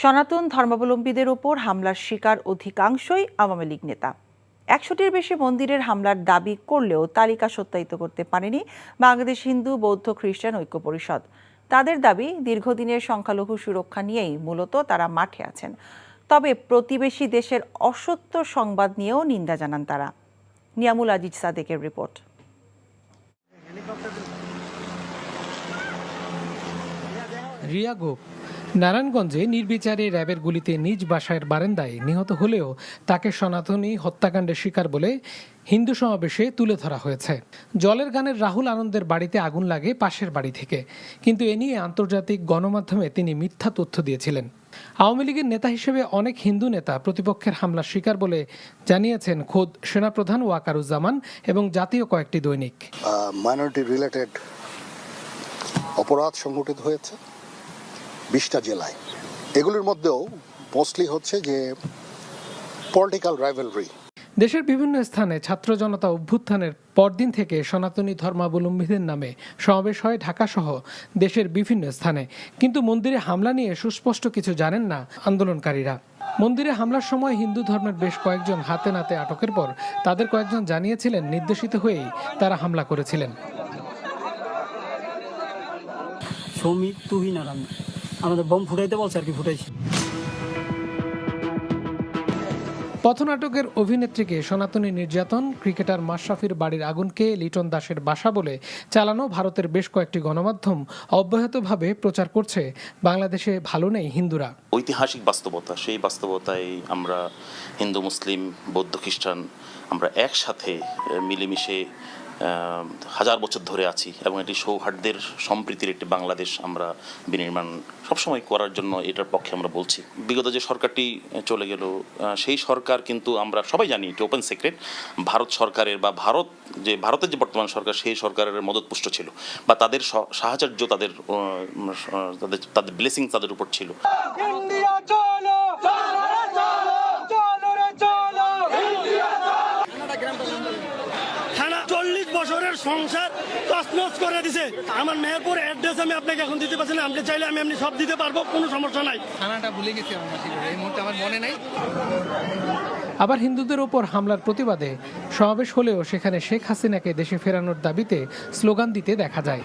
সনাতন ধর্মাবলম্বীদের ওপর হামলার শিকার অধিকাংশই আওয়ামী লীগ নেতা। একশোটির বেশি মন্দিরের হামলার দাবি করলেও তালিকা সত্যায়িত করতে পারেনি বাংলাদেশ হিন্দু, বৌদ্ধ, খ্রিস্টান ঐক্য পরিষদ। তাদের দাবি, দীর্ঘদিনের সংখ্যালঘু সুরক্ষা নিয়েই মূলত তারা মাঠে আছেন। তবে প্রতিবেশী দেশের অসত্য সংবাদ নিয়েও নিন্দা জানান তারা। নিয়ামুল আজিজ সাদেকের রিপোর্ট। রিয়া গোপ নারায়ণগঞ্জে নির্বিচারে র্যাবের গুলিতে নিজ বাসায়ের বারান্দায় নিহত হলেও তাকে সনাতনী হত্যাকাণ্ডের শিকার বলে হিন্দু সমাবেশে তুলে ধরা হয়েছে। জলের গানের রাহুল আনন্দের বাড়িতে আগুন লাগে পাশের বাড়ি থেকে। কিন্তু এ নিয়ে আন্তর্জাতিক গণমাধ্যমে তিনি মিথ্যা তথ্য দিয়েছিলেন। আওয়ামী লীগের নেতা হিসেবে অনেক হিন্দু নেতা প্রতিপক্ষের হামলার শিকার বলে জানিয়েছেন খোদ সেনাপ্রধান ওয়াকারুজ্জামান এবং জাতীয় কয়েকটি দৈনিক। মাইনরিটি রিলেটেড অপরাধ সংঘটিত হয়েছে। বিশটা জেলায়। এগুলোর মধ্যেও মোস্টলি হচ্ছে যে পলিটিক্যাল রাইভেলরি দেশের বিভিন্ন স্থানে ছাত্র জনতা অভ্যুত্থানের পরদিন থেকে সনাতনী ধর্মাবলম্বীদের নামে সমাবেশ হয় ঢাকাসহ দেশের বিভিন্ন স্থানে। কিন্তু মন্দিরে হামলা নিয়ে সুস্পষ্ট কিছু জানেন না আন্দোলনকারীরা। মন্দিরে হামলার সময় হিন্দু ধর্মের বেশ কয়েকজন হাতে নাতে আটকের পর তাদের কয়েকজন জানিয়েছিলেন নির্দেশিত হয়েই তারা হামলা করেছিলেন। সৌমিক তুহিন আর আমি। আমাদের বম ফুটাইতে বলছে আর কি ফুটাইছি। পথনাটকের অভিনেত্রীকে সনাতনী নির্যাতন ক্রিকেটার মাশরাফির বাড়ির আগুনকে লিটন দাসের বাসা বলে চালানো ভারতের বেশ কয়েকটি গণমাধ্যম অব্যাহতভাবে প্রচার করছে বাংলাদেশে ভালো নেই হিন্দুরা। ঐতিহাসিক বাস্তবতা সেই বাস্তবতায় আমরা হিন্দু মুসলিম বৌদ্ধ খ্রিস্টান আমরা একসাথে মিলেমিশে হাজার বছর ধরে আছি এবং এটি সৌহার্দ্যের সম্প্রীতির একটি বাংলাদেশ আমরা বিনির্মাণ সবসময় করার জন্য এটার পক্ষে আমরা বলছি। বিগত যে সরকারটি চলে গেল সেই সরকার কিন্তু আমরা সবাই জানি এটি ওপেন সিক্রেট ভারত সরকারের বা ভারত যে, ভারতের যে বর্তমান সরকার, সেই সরকারের মদতপুষ্ট ছিল বা তাদের সাহায্য তাদের তাদের তাদের ব্লেসিং তাদের উপর ছিল ইন্ডিয়া চলো চলো রে চলো চলো রে চলো থানা চল্লিশ সংসার তছনছ করে দিছে। আমার মেহেরপুর অ্যাড্রেস আমি আপনাকে এখন দিতে পারছি না। আপনি চাইলে আমি এমনি সব দিতে পারব কোনো সমস্যা নাই। থানাটা ভুলে গেছি আমার এই মুহূর্তে আমার মনে নাই। আবার হিন্দুদের ওপর হামলার প্রতিবাদে সমাবেশ হলেও সেখানে শেখ হাসিনাকে দেশে ফেরানোর দাবিতে স্লোগান দিতে দেখা যায়।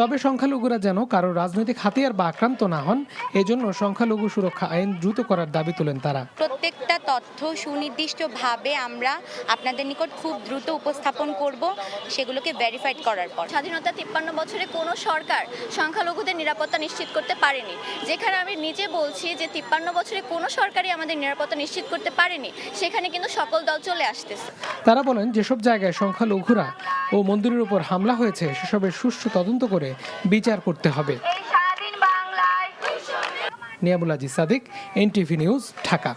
তবে সংখ্যালঘুরা যেন কারও রাজনৈতিক হাতিয়ার বা আক্রান্ত না হন এজন্য সংখ্যালঘু সুরক্ষা আইন দ্রুত করার দাবি তোলেন তারা। প্রত্যেকটা তথ্য সুনির্দিষ্টভাবে আমরা আপনাদের নিকট খুব দ্রুত উপস্থাপন করব সেগুলোকে ভেরিফাইড করার পর। স্বাধীনতা তিপ্পান্ন বছরে কোনো সরকার সংখ্যালঘুদের নিরাপত্তা নিশ্চিত করতে পারেনি। যেখানে আমি নিজে বলছি যে তিপ্পান্ন বছরে কোনো সরকারই আমাদের নিরাপত্তা নিশ্চিত করতে পারেনি সেখানে কিন্তু সকল দল চলে আসতেছে। তারা বলেন যেসব জায়গায় সংখ্যালঘুরা ও মন্দিরের উপর হামলা হয়েছে সেসবের সুষ্ঠু তদন্ত করে বিচার করতে হবে। Niamul Aziz Sadiq NTV news Dhaka.